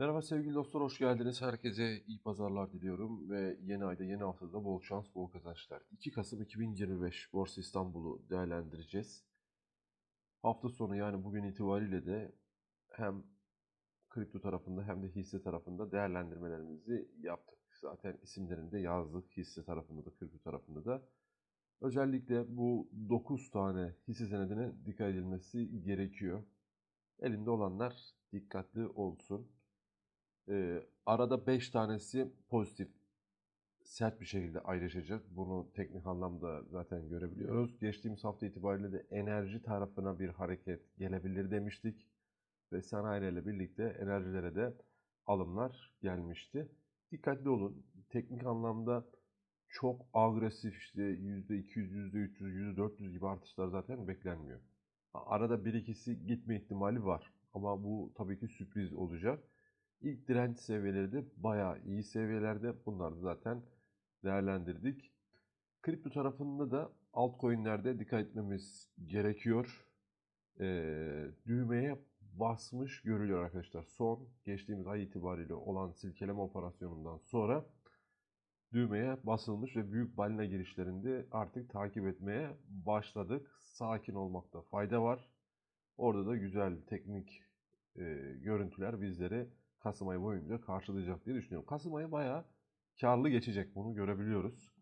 Merhaba sevgili dostlar, hoş geldiniz. Herkese iyi pazarlar diliyorum ve yeni ayda, yeni haftada bol şans, bol kazançlar. 2 Kasım 2025 Borsa İstanbul'u değerlendireceğiz. Hafta sonu yani bugün itibariyle de hem kripto tarafında hem de hisse tarafında değerlendirmelerimizi yaptık. Zaten isimlerini de yazdık hisse tarafında da kripto tarafında da. Özellikle bu 9 tane hisse senedine dikkat edilmesi gerekiyor. Elinde olanlar dikkatli olsun. Ee, arada 5 tanesi pozitif sert bir şekilde ayrışacak. Bunu teknik anlamda zaten görebiliyoruz. Geçtiğimiz hafta itibariyle de enerji tarafına bir hareket gelebilir demiştik. Ve sanayilerle birlikte enerjilere de alımlar gelmişti. Dikkatli olun. Teknik anlamda çok agresif işte %200, %300, %400 gibi artışlar zaten beklenmiyor. Arada bir ikisi gitme ihtimali var. Ama bu tabii ki sürpriz olacak. İlk direnç seviyeleri de bayağı iyi seviyelerde. Bunları da zaten değerlendirdik. Kripto tarafında da altcoin'lerde dikkat etmemiz gerekiyor. Ee, düğmeye basmış görülüyor arkadaşlar. Son geçtiğimiz ay itibariyle olan silkeleme operasyonundan sonra düğmeye basılmış ve büyük balina girişlerinde artık takip etmeye başladık. Sakin olmakta fayda var. Orada da güzel teknik e, görüntüler bizleri Kasım ayı boyunca karşılayacak diye düşünüyorum. Kasım ayı bayağı karlı geçecek bunu görebiliyoruz.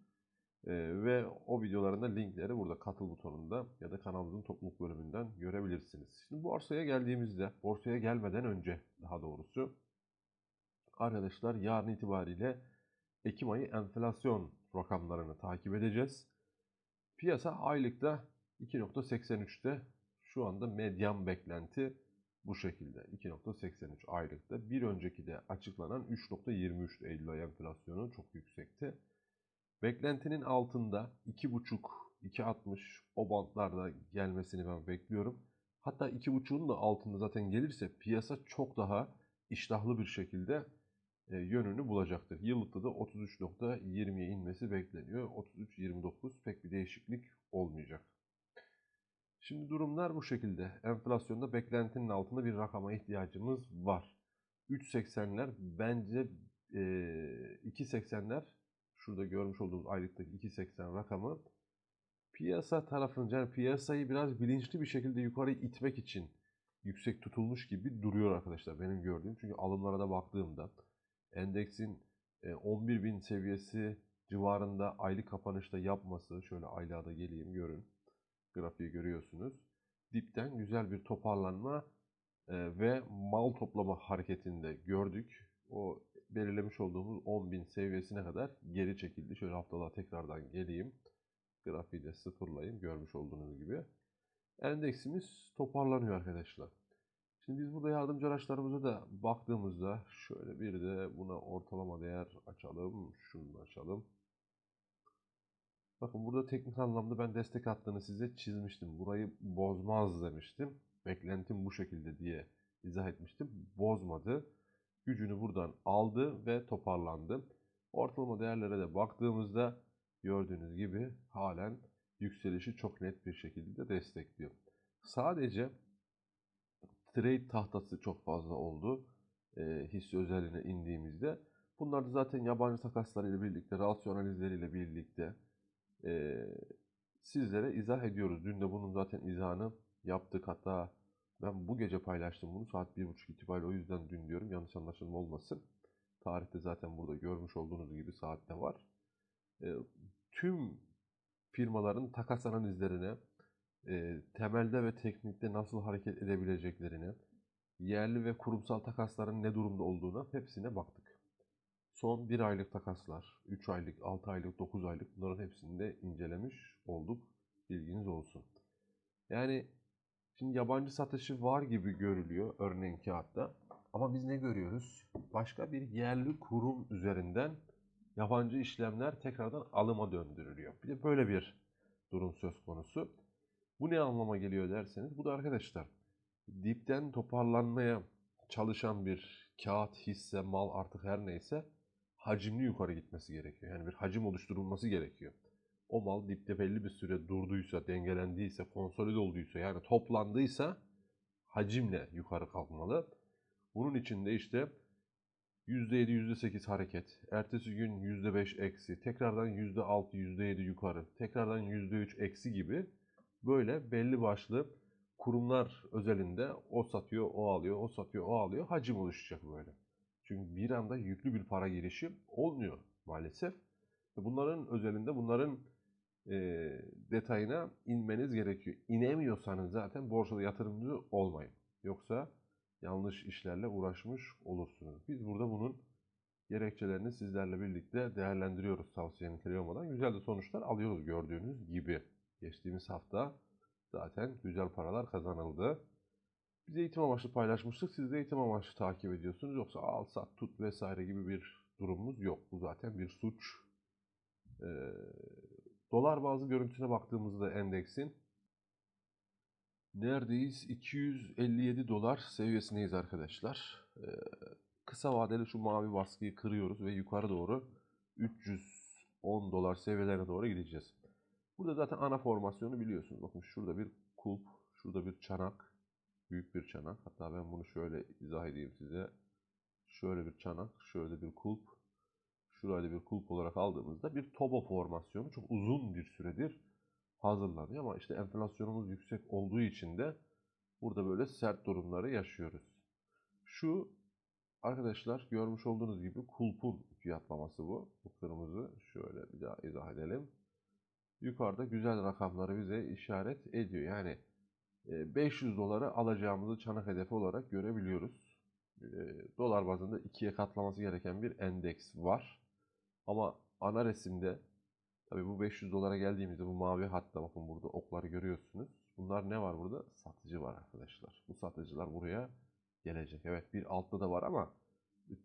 Ee, ve o videoların da linkleri burada katıl butonunda ya da kanalımızın topluluk bölümünden görebilirsiniz. Şimdi borsaya geldiğimizde, borsaya gelmeden önce daha doğrusu arkadaşlar yarın itibariyle Ekim ayı enflasyon rakamlarını takip edeceğiz. Piyasa aylıkta 2.83'te şu anda medyan beklenti bu şekilde 2.83 aylıkta. Bir önceki de açıklanan 3.23 Eylül ayı enflasyonu çok yüksekti. Beklentinin altında 2.5 2.60 o bantlarda gelmesini ben bekliyorum. Hatta 2.5'un da altında zaten gelirse piyasa çok daha iştahlı bir şekilde e, yönünü bulacaktır. Yıllıkta da 33.20'ye inmesi bekleniyor. 33.29 pek bir değişiklik olmayacak. Şimdi durumlar bu şekilde. Enflasyonda beklentinin altında bir rakama ihtiyacımız var. 3.80'ler bence e, 2.80'ler şurada görmüş olduğumuz aylıktaki 2.80 rakamı piyasa tarafınca yani piyasayı biraz bilinçli bir şekilde yukarı itmek için yüksek tutulmuş gibi duruyor arkadaşlar benim gördüğüm. Çünkü alımlara da baktığımda endeksin 11.000 seviyesi civarında aylık kapanışta yapması şöyle aylığa da geleyim görün grafiği görüyorsunuz. Dipten güzel bir toparlanma e, ve mal toplama hareketinde gördük. O belirlemiş olduğumuz 10.000 seviyesine kadar geri çekildi. Şöyle haftalığa tekrardan geleyim. Grafiği de sıfırlayayım görmüş olduğunuz gibi. Endeksimiz toparlanıyor arkadaşlar. Şimdi biz burada yardımcı araçlarımıza da baktığımızda şöyle bir de buna ortalama değer açalım. Şunu açalım. Bakın burada teknik anlamda ben destek hattını size çizmiştim. Burayı bozmaz demiştim. Beklentim bu şekilde diye izah etmiştim. Bozmadı. Gücünü buradan aldı ve toparlandı. Ortalama değerlere de baktığımızda gördüğünüz gibi halen yükselişi çok net bir şekilde destekliyor. Sadece trade tahtası çok fazla oldu. E, hisse özelliğine indiğimizde. Bunlar da zaten yabancı takaslarıyla birlikte, rasyo analizleriyle birlikte e, sizlere izah ediyoruz. Dün de bunun zaten izahını yaptık. Hatta ben bu gece paylaştım bunu saat 1.30 itibariyle o yüzden dün diyorum yanlış anlaşılma olmasın. Tarihte zaten burada görmüş olduğunuz gibi saatte var. E, tüm firmaların takas analizlerine, e, temelde ve teknikte nasıl hareket edebileceklerini, yerli ve kurumsal takasların ne durumda olduğuna hepsine baktık. Son 1 aylık takaslar, 3 aylık, 6 aylık, 9 aylık bunların hepsini de incelemiş olduk. Bilginiz olsun. Yani şimdi yabancı satışı var gibi görülüyor örneğin kağıtta. Ama biz ne görüyoruz? Başka bir yerli kurum üzerinden yabancı işlemler tekrardan alıma döndürülüyor. Bir de böyle bir durum söz konusu. Bu ne anlama geliyor derseniz bu da arkadaşlar dipten toparlanmaya çalışan bir kağıt, hisse, mal artık her neyse hacimli yukarı gitmesi gerekiyor. Yani bir hacim oluşturulması gerekiyor. O mal dipte belli bir süre durduysa, dengelendiyse, konsolide olduysa yani toplandıysa hacimle yukarı kalkmalı. Bunun için de işte %7, %8 hareket. Ertesi gün %5 eksi. Tekrardan %6, %7 yukarı. Tekrardan %3 eksi gibi böyle belli başlı kurumlar özelinde o satıyor, o alıyor, o satıyor, o alıyor. Hacim oluşacak böyle. Çünkü bir anda yüklü bir para girişi olmuyor maalesef. Bunların özelinde bunların e, detayına inmeniz gerekiyor. İnemiyorsanız zaten borsada yatırımcı olmayın. Yoksa yanlış işlerle uğraşmış olursunuz. Biz burada bunun gerekçelerini sizlerle birlikte değerlendiriyoruz tavsiye niteliği olmadan. Güzel de sonuçlar alıyoruz gördüğünüz gibi. Geçtiğimiz hafta zaten güzel paralar kazanıldı. Biz eğitim amaçlı paylaşmıştık. Siz de eğitim amaçlı takip ediyorsunuz. Yoksa al sat tut vesaire gibi bir durumumuz yok. Bu zaten bir suç. Ee, dolar bazı görüntüsüne baktığımızda endeksin neredeyiz? 257 dolar seviyesindeyiz arkadaşlar. Ee, kısa vadeli şu mavi baskıyı kırıyoruz ve yukarı doğru 310 dolar seviyelerine doğru gideceğiz. Burada zaten ana formasyonu biliyorsunuz. Bakın şurada bir kulp, şurada bir çanak. Büyük bir çanak. Hatta ben bunu şöyle izah edeyim size. Şöyle bir çanak, şöyle bir kulp. Şurayla bir kulp olarak aldığımızda bir tobo formasyonu çok uzun bir süredir hazırlanıyor. Ama işte enflasyonumuz yüksek olduğu için de burada böyle sert durumları yaşıyoruz. Şu arkadaşlar görmüş olduğunuz gibi kulpun fiyatlaması bu. Bu kırmızı. Şöyle bir daha izah edelim yukarıda güzel rakamları bize işaret ediyor. Yani 500 dolara alacağımızı çanak hedefi olarak görebiliyoruz. Dolar bazında ikiye katlaması gereken bir endeks var. Ama ana resimde tabi bu 500 dolara geldiğimizde bu mavi hatta bakın burada okları görüyorsunuz. Bunlar ne var burada? Satıcı var arkadaşlar. Bu satıcılar buraya gelecek. Evet bir altta da var ama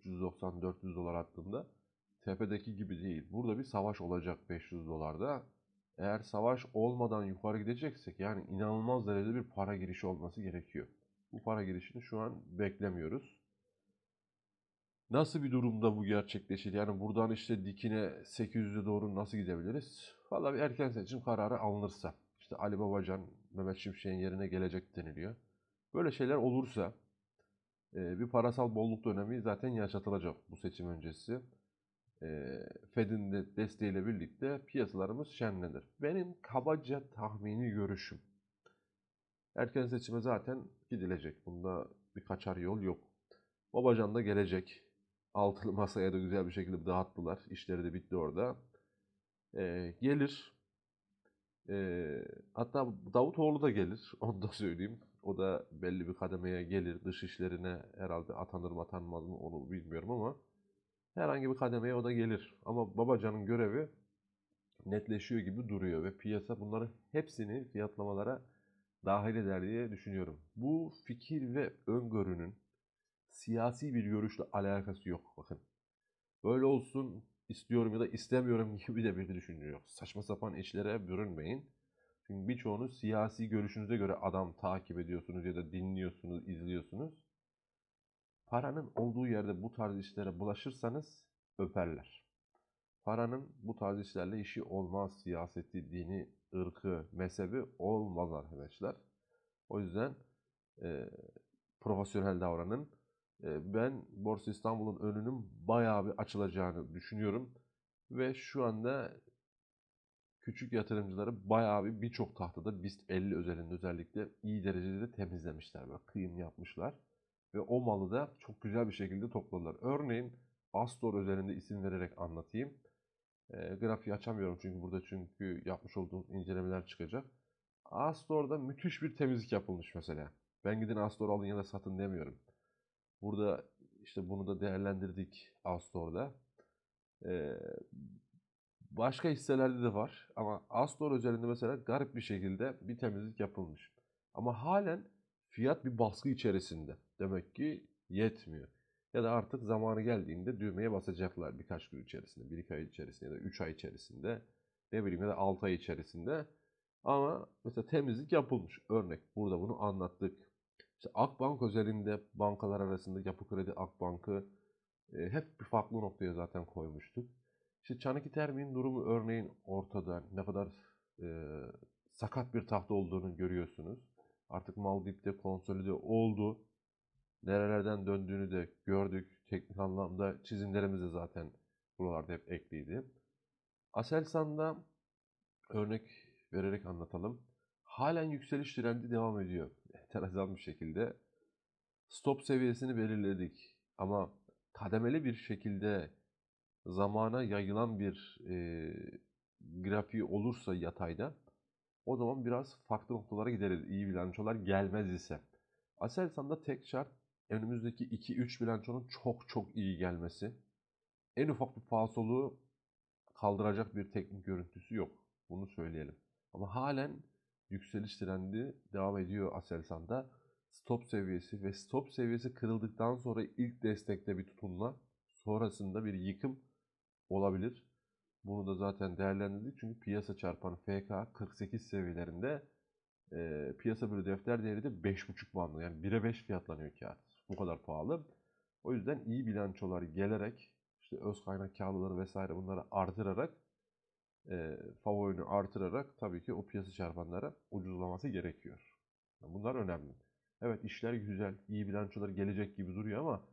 390-400 dolar hattında tepedeki gibi değil. Burada bir savaş olacak 500 dolarda eğer savaş olmadan yukarı gideceksek yani inanılmaz derecede bir para girişi olması gerekiyor. Bu para girişini şu an beklemiyoruz. Nasıl bir durumda bu gerçekleşir? Yani buradan işte dikine 800'e doğru nasıl gidebiliriz? Valla bir erken seçim kararı alınırsa. işte Ali Babacan, Mehmet Şimşek'in yerine gelecek deniliyor. Böyle şeyler olursa bir parasal bolluk dönemi zaten yaşatılacak bu seçim öncesi. Fed'in de desteğiyle birlikte piyasalarımız şenlenir. Benim kabaca tahmini görüşüm. Erken seçime zaten gidilecek. Bunda bir kaçar yol yok. Babacan da gelecek. Altılı masaya da güzel bir şekilde dağıttılar. İşleri de bitti orada. Ee, gelir. Ee, hatta Davutoğlu da gelir. Onu da söyleyeyim. O da belli bir kademeye gelir. Dış işlerine herhalde atanır mı atanmaz mı onu bilmiyorum ama herhangi bir kademeye o da gelir. Ama Babacan'ın görevi netleşiyor gibi duruyor ve piyasa bunların hepsini fiyatlamalara dahil eder diye düşünüyorum. Bu fikir ve öngörünün siyasi bir görüşle alakası yok. Bakın böyle olsun istiyorum ya da istemiyorum gibi de bir düşünce yok. Saçma sapan işlere bürünmeyin. Çünkü birçoğunuz siyasi görüşünüze göre adam takip ediyorsunuz ya da dinliyorsunuz, izliyorsunuz. Paranın olduğu yerde bu tarz işlere bulaşırsanız öperler. Paranın bu tarz işlerle işi olmaz. Siyaseti, dini, ırkı, mezhebi olmaz arkadaşlar. O yüzden e, profesyonel davranın. E, ben Borsa İstanbul'un önünün bayağı bir açılacağını düşünüyorum. Ve şu anda küçük yatırımcıları bayağı bir birçok tahtada BIST 50 özelinde özellikle iyi derecede temizlemişler. Böyle kıyım yapmışlar. Ve o malı da çok güzel bir şekilde topladılar. Örneğin Astor özelinde isim vererek anlatayım. E, grafiği açamıyorum çünkü burada çünkü yapmış olduğum incelemeler çıkacak. Astor'da müthiş bir temizlik yapılmış mesela. Ben gidin Astor alın ya da satın demiyorum. Burada işte bunu da değerlendirdik Astor'da. Ee, başka hisselerde de var ama Astor özelinde mesela garip bir şekilde bir temizlik yapılmış. Ama halen fiyat bir baskı içerisinde. Demek ki yetmiyor. Ya da artık zamanı geldiğinde düğmeye basacaklar birkaç gün içerisinde, bir iki ay içerisinde ya da üç ay içerisinde, ne bileyim ya da altı ay içerisinde. Ama mesela temizlik yapılmış. Örnek burada bunu anlattık. İşte Akbank özelinde bankalar arasında Yapı Kredi Akbank'ı e, hep bir farklı noktaya zaten koymuştuk. İşte Çanaki Termi'nin durumu örneğin ortada. Ne kadar e, sakat bir tahta olduğunu görüyorsunuz. Artık mal dipte konsolide oldu. Nerelerden döndüğünü de gördük. Teknik anlamda çizimlerimiz de zaten buralarda hep ekliydi. Aselsan'da örnek vererek anlatalım. Halen yükseliş trendi devam ediyor. Enteresan bir şekilde. Stop seviyesini belirledik. Ama kademeli bir şekilde zamana yayılan bir e, grafiği olursa yatayda o zaman biraz farklı noktalara gideriz. İyi bilançolar gelmez ise. Aselsan'da tek şart önümüzdeki 2-3 bilançonun çok çok iyi gelmesi. En ufak bir falsoluğu kaldıracak bir teknik görüntüsü yok. Bunu söyleyelim. Ama halen yükseliş trendi devam ediyor Aselsan'da. Stop seviyesi ve stop seviyesi kırıldıktan sonra ilk destekte bir tutunma, sonrasında bir yıkım olabilir. Bunu da zaten değerlendirdik çünkü piyasa çarpanı FK 48 seviyelerinde e, piyasa bölü defter değeri de 5.5 bandı. Yani 1'e 5 fiyatlanıyor kağıt. Bu kadar pahalı. O yüzden iyi bilançolar gelerek işte öz kaynak karlılığı vesaire bunları artırarak e, favorini artırarak tabii ki o piyasa çarpanları ucuzlaması gerekiyor. Bunlar önemli. Evet işler güzel, iyi bilançolar gelecek gibi duruyor ama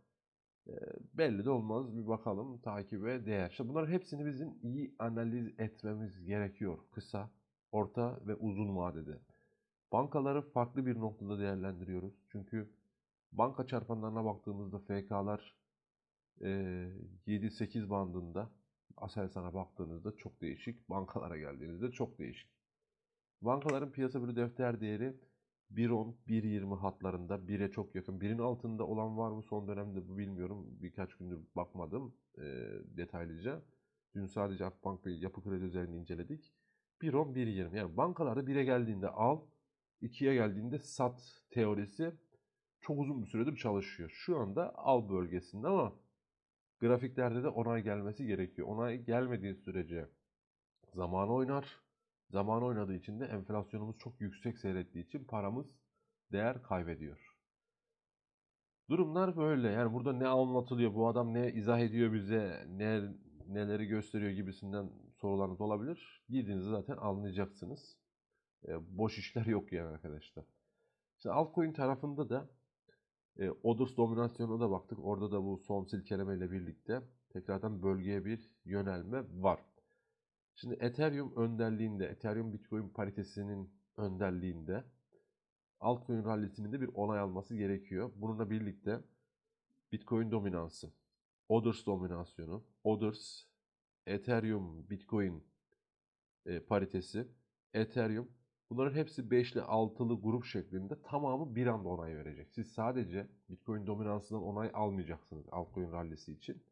e, belli de olmaz. Bir bakalım takibe değer. İşte bunların hepsini bizim iyi analiz etmemiz gerekiyor. Kısa, orta ve uzun vadede. Bankaları farklı bir noktada değerlendiriyoruz. Çünkü banka çarpanlarına baktığımızda FK'lar e, 7-8 bandında Aselsan'a baktığınızda çok değişik. Bankalara geldiğinizde çok değişik. Bankaların piyasa bölü defter değeri 1.10, 1.20 hatlarında 1'e çok yakın. 1'in altında olan var mı son dönemde bu bilmiyorum. Birkaç gündür bakmadım e, detaylıca. Dün sadece Akbank ve Yapı Kredi üzerinde inceledik. 1.10, 1.20 yani bankalarda 1'e geldiğinde al, 2'ye geldiğinde sat teorisi çok uzun bir süredir çalışıyor. Şu anda al bölgesinde ama grafiklerde de onay gelmesi gerekiyor. Onay gelmediği sürece zaman oynar. Zaman oynadığı için de enflasyonumuz çok yüksek seyrettiği için paramız değer kaybediyor. Durumlar böyle. Yani burada ne anlatılıyor, bu adam ne izah ediyor bize, ne neleri gösteriyor gibisinden sorularınız olabilir. Girdiğinizde zaten anlayacaksınız. E, boş işler yok yani arkadaşlar. İşte altcoin tarafında da e, Odors dominasyonuna da baktık. Orada da bu son silkeleme ile birlikte tekrardan bölgeye bir yönelme var. Şimdi Ethereum önderliğinde, Ethereum Bitcoin paritesinin önderliğinde altcoin rallisinin de bir onay alması gerekiyor. Bununla birlikte Bitcoin dominansı, Odors dominasyonu, Odors, Ethereum Bitcoin e, paritesi, Ethereum bunların hepsi 5'li 6'lı grup şeklinde tamamı bir anda onay verecek. Siz sadece Bitcoin dominansından onay almayacaksınız altcoin rallisi için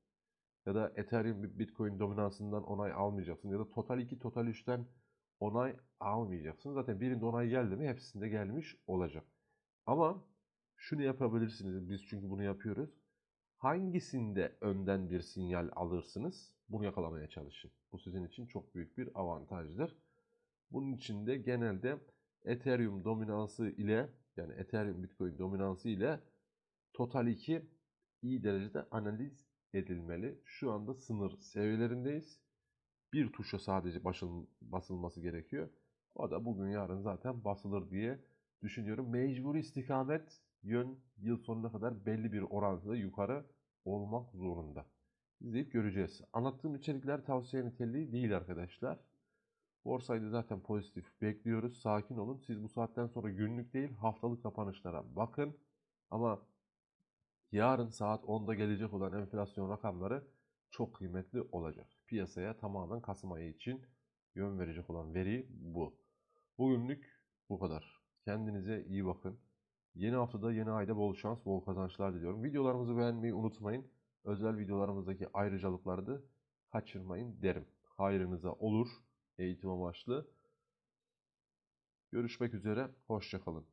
ya da Ethereum Bitcoin dominansından onay almayacaksın ya da Total 2, Total 3'ten onay almayacaksın. Zaten birinde onay geldi mi hepsinde gelmiş olacak. Ama şunu yapabilirsiniz. Biz çünkü bunu yapıyoruz. Hangisinde önden bir sinyal alırsınız? Bunu yakalamaya çalışın. Bu sizin için çok büyük bir avantajdır. Bunun için de genelde Ethereum dominansı ile yani Ethereum Bitcoin dominansı ile Total 2 iyi derecede analiz edilmeli. Şu anda sınır seviyelerindeyiz. Bir tuşa sadece basıl, basılması gerekiyor. O da bugün yarın zaten basılır diye düşünüyorum. Mecburi istikamet yön yıl sonuna kadar belli bir orantıda yukarı olmak zorunda. İzleyip göreceğiz. Anlattığım içerikler tavsiye niteliği değil arkadaşlar. Borsaydı zaten pozitif bekliyoruz. Sakin olun. Siz bu saatten sonra günlük değil haftalık kapanışlara bakın. Ama yarın saat 10'da gelecek olan enflasyon rakamları çok kıymetli olacak. Piyasaya tamamen Kasım ayı için yön verecek olan veri bu. Bugünlük bu kadar. Kendinize iyi bakın. Yeni haftada yeni ayda bol şans, bol kazançlar diliyorum. Videolarımızı beğenmeyi unutmayın. Özel videolarımızdaki ayrıcalıkları da kaçırmayın derim. Hayrınıza olur eğitim amaçlı. Görüşmek üzere, hoşçakalın.